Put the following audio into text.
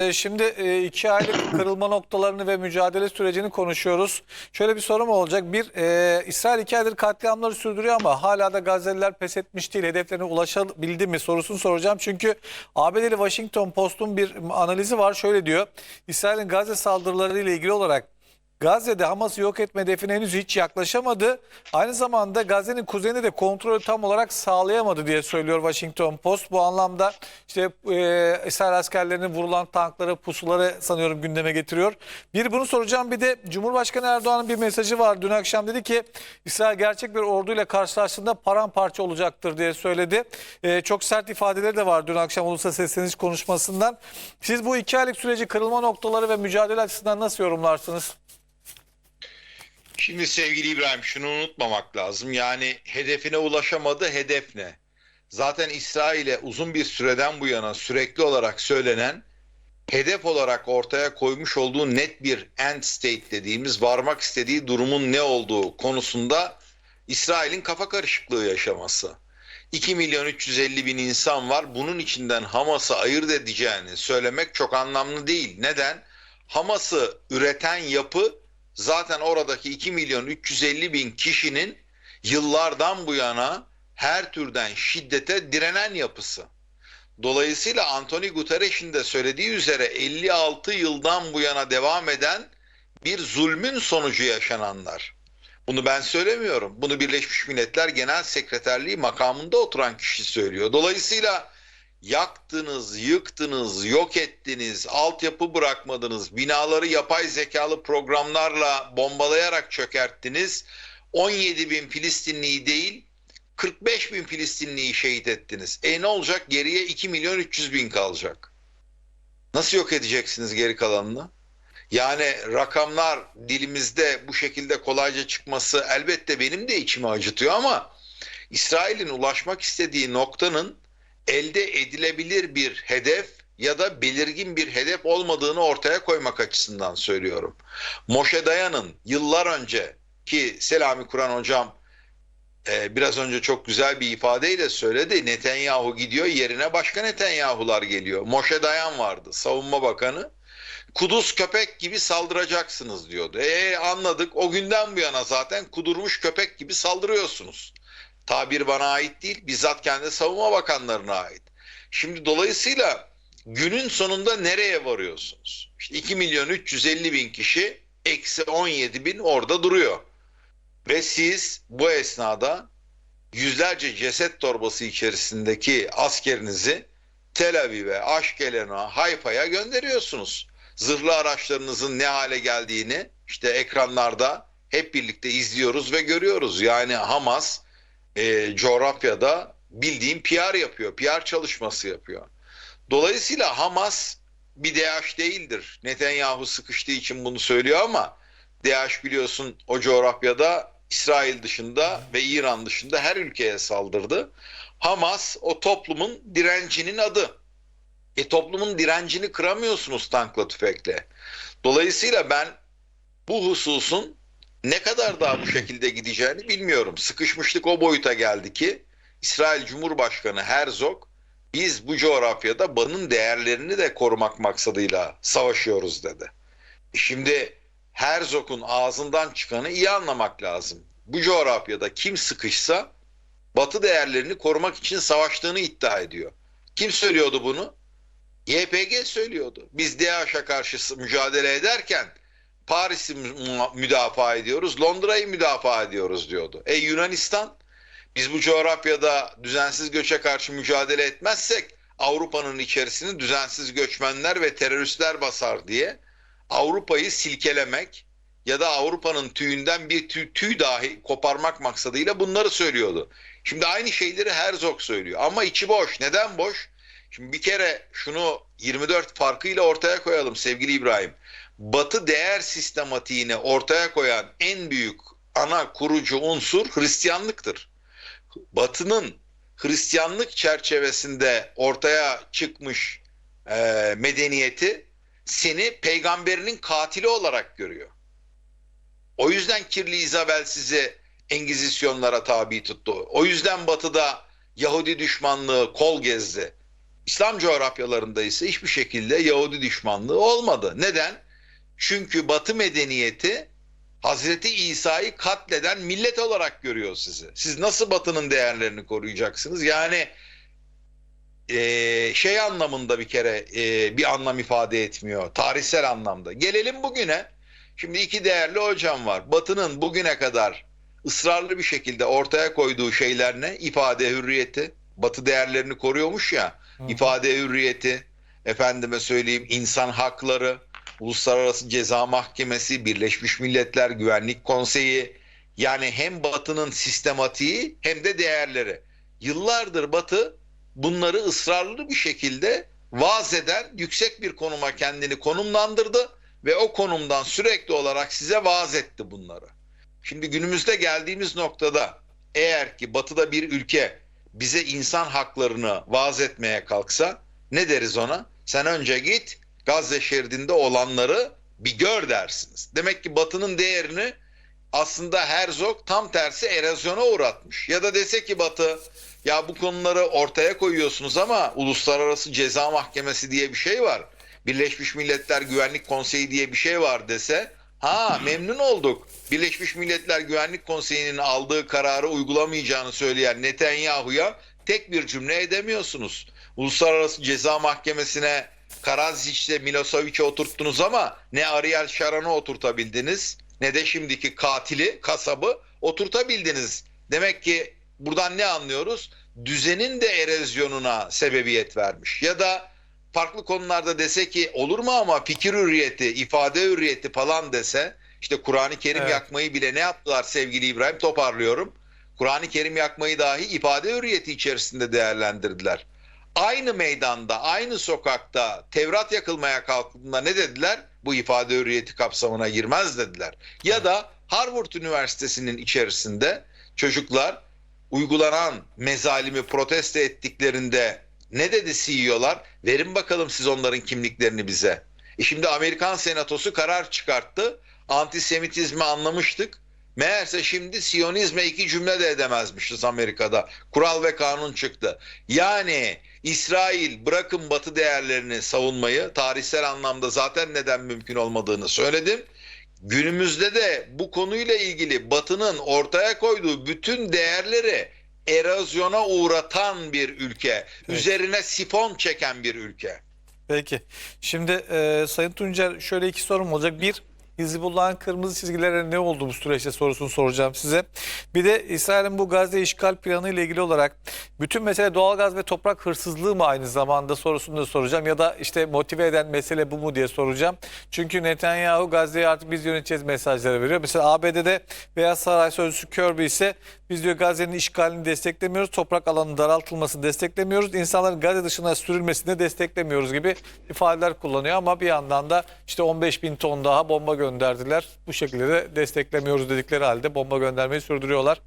E, Şimdi e, iki aylık kırılma noktalarını ve mücadele sürecini konuşuyoruz. Şöyle bir sorum olacak. Bir, e, İsrail iki aydır katliamları sürdürüyor ama hala da Gazze'liler pes etmiş değil. Hedeflerine ulaşabildi mi sorusunu soracağım. Çünkü ABD'li Washington Post'un bir analizi var. Şöyle diyor. İsrail'in Gazze saldırıları ile ilgili olarak Gazze'de Hamas'ı yok etme hedefine henüz hiç yaklaşamadı. Aynı zamanda Gazze'nin kuzeyinde de kontrolü tam olarak sağlayamadı diye söylüyor Washington Post. Bu anlamda işte e, İsrail askerlerinin vurulan tankları, pusuları sanıyorum gündeme getiriyor. Bir bunu soracağım bir de Cumhurbaşkanı Erdoğan'ın bir mesajı var. Dün akşam dedi ki İsrail gerçek bir orduyla karşılaştığında paramparça olacaktır diye söyledi. E, çok sert ifadeleri de var dün akşam ulusal sesleniş konuşmasından. Siz bu iki aylık süreci kırılma noktaları ve mücadele açısından nasıl yorumlarsınız? Şimdi sevgili İbrahim şunu unutmamak lazım. Yani hedefine ulaşamadı, hedef ne? Zaten İsrail'e uzun bir süreden bu yana sürekli olarak söylenen hedef olarak ortaya koymuş olduğu net bir end state dediğimiz varmak istediği durumun ne olduğu konusunda İsrail'in kafa karışıklığı yaşaması. 2 milyon 350 bin insan var. Bunun içinden Hamas'ı ayırt edeceğini söylemek çok anlamlı değil. Neden? Hamas'ı üreten yapı zaten oradaki 2 milyon 350 bin kişinin yıllardan bu yana her türden şiddete direnen yapısı. Dolayısıyla Anthony Guterres'in de söylediği üzere 56 yıldan bu yana devam eden bir zulmün sonucu yaşananlar. Bunu ben söylemiyorum. Bunu Birleşmiş Milletler Genel Sekreterliği makamında oturan kişi söylüyor. Dolayısıyla yaktınız, yıktınız, yok ettiniz, altyapı bırakmadınız, binaları yapay zekalı programlarla bombalayarak çökerttiniz. 17 bin Filistinliyi değil 45 bin Filistinliyi şehit ettiniz. E ne olacak? Geriye 2 milyon 300 bin kalacak. Nasıl yok edeceksiniz geri kalanını? Yani rakamlar dilimizde bu şekilde kolayca çıkması elbette benim de içimi acıtıyor ama İsrail'in ulaşmak istediği noktanın elde edilebilir bir hedef ya da belirgin bir hedef olmadığını ortaya koymak açısından söylüyorum. Moşe Dayan'ın yıllar önce ki Selami Kur'an hocam e, biraz önce çok güzel bir ifadeyle söyledi. Netanyahu gidiyor yerine başka Netanyahular geliyor. Moşe Dayan vardı savunma bakanı. Kuduz köpek gibi saldıracaksınız diyordu. E anladık o günden bu yana zaten kudurmuş köpek gibi saldırıyorsunuz. Tabir bana ait değil bizzat kendi savunma bakanlarına ait. Şimdi dolayısıyla günün sonunda nereye varıyorsunuz? İşte 2 milyon 350 bin kişi eksi 17 bin orada duruyor. Ve siz bu esnada yüzlerce ceset torbası içerisindeki askerinizi Tel Aviv'e, Aşkelen'a, Hayfa'ya gönderiyorsunuz. Zırhlı araçlarınızın ne hale geldiğini işte ekranlarda hep birlikte izliyoruz ve görüyoruz. Yani Hamas e, coğrafyada bildiğim PR yapıyor, PR çalışması yapıyor. Dolayısıyla Hamas bir DH değildir. Netanyahu sıkıştığı için bunu söylüyor ama DH biliyorsun o coğrafyada İsrail dışında ve İran dışında her ülkeye saldırdı. Hamas o toplumun direncinin adı. E toplumun direncini kıramıyorsunuz tankla tüfekle. Dolayısıyla ben bu hususun ne kadar daha bu şekilde gideceğini bilmiyorum. Sıkışmışlık o boyuta geldi ki İsrail Cumhurbaşkanı Herzog biz bu coğrafyada Batı'nın değerlerini de korumak maksadıyla savaşıyoruz dedi. Şimdi Herzog'un ağzından çıkanı iyi anlamak lazım. Bu coğrafyada kim sıkışsa Batı değerlerini korumak için savaştığını iddia ediyor. Kim söylüyordu bunu? YPG söylüyordu. Biz DAEŞ'e karşı mücadele ederken Paris'i mü- müdafaa ediyoruz, Londra'yı müdafaa ediyoruz diyordu. E Yunanistan biz bu coğrafyada düzensiz göçe karşı mücadele etmezsek Avrupa'nın içerisini düzensiz göçmenler ve teröristler basar diye Avrupa'yı silkelemek ya da Avrupa'nın tüyünden bir tüy, tüy dahi koparmak maksadıyla bunları söylüyordu. Şimdi aynı şeyleri Herzog söylüyor ama içi boş. Neden boş? Şimdi bir kere şunu 24 farkıyla ortaya koyalım sevgili İbrahim. Batı değer sistematiğini ortaya koyan en büyük ana kurucu unsur Hristiyanlıktır. Batı'nın Hristiyanlık çerçevesinde ortaya çıkmış e, medeniyeti seni peygamberinin katili olarak görüyor. O yüzden kirli Isabel sizi Engizisyonlara tabi tuttu. O yüzden batıda Yahudi düşmanlığı kol gezdi. İslam coğrafyalarında ise hiçbir şekilde Yahudi düşmanlığı olmadı. Neden? Çünkü Batı medeniyeti Hazreti İsa'yı katleden millet olarak görüyor sizi. Siz nasıl Batı'nın değerlerini koruyacaksınız? Yani eee, şey anlamında bir kere eee, bir anlam ifade etmiyor. Tarihsel anlamda. Gelelim bugüne. Şimdi iki değerli hocam var. Batı'nın bugüne kadar ısrarlı bir şekilde ortaya koyduğu şeyler ne? İfade hürriyeti. Batı değerlerini koruyormuş ya. ifade hürriyeti, efendime söyleyeyim insan hakları, Uluslararası Ceza Mahkemesi, Birleşmiş Milletler Güvenlik Konseyi. Yani hem Batı'nın sistematiği hem de değerleri. Yıllardır Batı bunları ısrarlı bir şekilde vaaz eden yüksek bir konuma kendini konumlandırdı ve o konumdan sürekli olarak size vaaz etti bunları. Şimdi günümüzde geldiğimiz noktada eğer ki batıda bir ülke bize insan haklarını vaaz etmeye kalksa ne deriz ona? Sen önce git Gazze şeridinde olanları bir gör dersiniz. Demek ki batının değerini aslında Herzog tam tersi erozyona uğratmış. Ya da dese ki Batı ya bu konuları ortaya koyuyorsunuz ama Uluslararası Ceza Mahkemesi diye bir şey var. Birleşmiş Milletler Güvenlik Konseyi diye bir şey var dese ha memnun olduk. Birleşmiş Milletler Güvenlik Konseyi'nin aldığı kararı uygulamayacağını söyleyen Netanyahu'ya tek bir cümle edemiyorsunuz. Uluslararası Ceza Mahkemesi'ne Karazic'le Milosevic'i oturttunuz ama ne Ariel Sharon'u oturtabildiniz ne de şimdiki katili, kasabı oturtabildiniz. Demek ki buradan ne anlıyoruz? Düzenin de erozyonuna sebebiyet vermiş. Ya da farklı konularda dese ki olur mu ama fikir hürriyeti, ifade hürriyeti falan dese işte Kur'an-ı Kerim Evet. yakmayı bile ne yaptılar sevgili İbrahim toparlıyorum. Kur'an-ı Kerim yakmayı dahi ifade hürriyeti içerisinde değerlendirdiler. Aynı meydanda, aynı sokakta Tevrat yakılmaya kalktığında ne dediler? Bu ifade hürriyeti kapsamına girmez dediler. Ya da Harvard Üniversitesi'nin içerisinde çocuklar uygulanan mezalimi protesto ettiklerinde ne dedi CEO'lar? Verin bakalım siz onların kimliklerini bize. E şimdi Amerikan Senatosu karar çıkarttı. Antisemitizmi anlamıştık. Meğerse şimdi Siyonizme iki cümle de edemezmişiz Amerika'da. Kural ve kanun çıktı. Yani İsrail bırakın batı değerlerini savunmayı tarihsel anlamda zaten neden mümkün olmadığını söyledim. Günümüzde de bu konuyla ilgili batının ortaya koyduğu bütün değerleri erozyona uğratan bir ülke. Evet. Üzerine sifon çeken bir ülke. Peki. Şimdi e, Sayın Tuncer şöyle iki sorum olacak. Bir, Hizbullah'ın kırmızı çizgileri ne oldu bu süreçte sorusunu soracağım size. Bir de İsrail'in bu Gazze işgal planı ile ilgili olarak bütün mesele doğalgaz ve toprak hırsızlığı mı aynı zamanda sorusunu da soracağım. Ya da işte motive eden mesele bu mu diye soracağım. Çünkü Netanyahu Gazze'yi artık biz yöneteceğiz mesajları veriyor. Mesela ABD'de Beyaz Saray Sözcüsü Kirby ise biz diyor Gazze'nin işgalini desteklemiyoruz. Toprak alanının daraltılmasını desteklemiyoruz. İnsanların Gazze dışına sürülmesini de desteklemiyoruz gibi ifadeler kullanıyor. Ama bir yandan da işte 15 bin ton daha bomba gönderdiler. Bu şekilde de desteklemiyoruz dedikleri halde bomba göndermeyi sürdürüyorlar.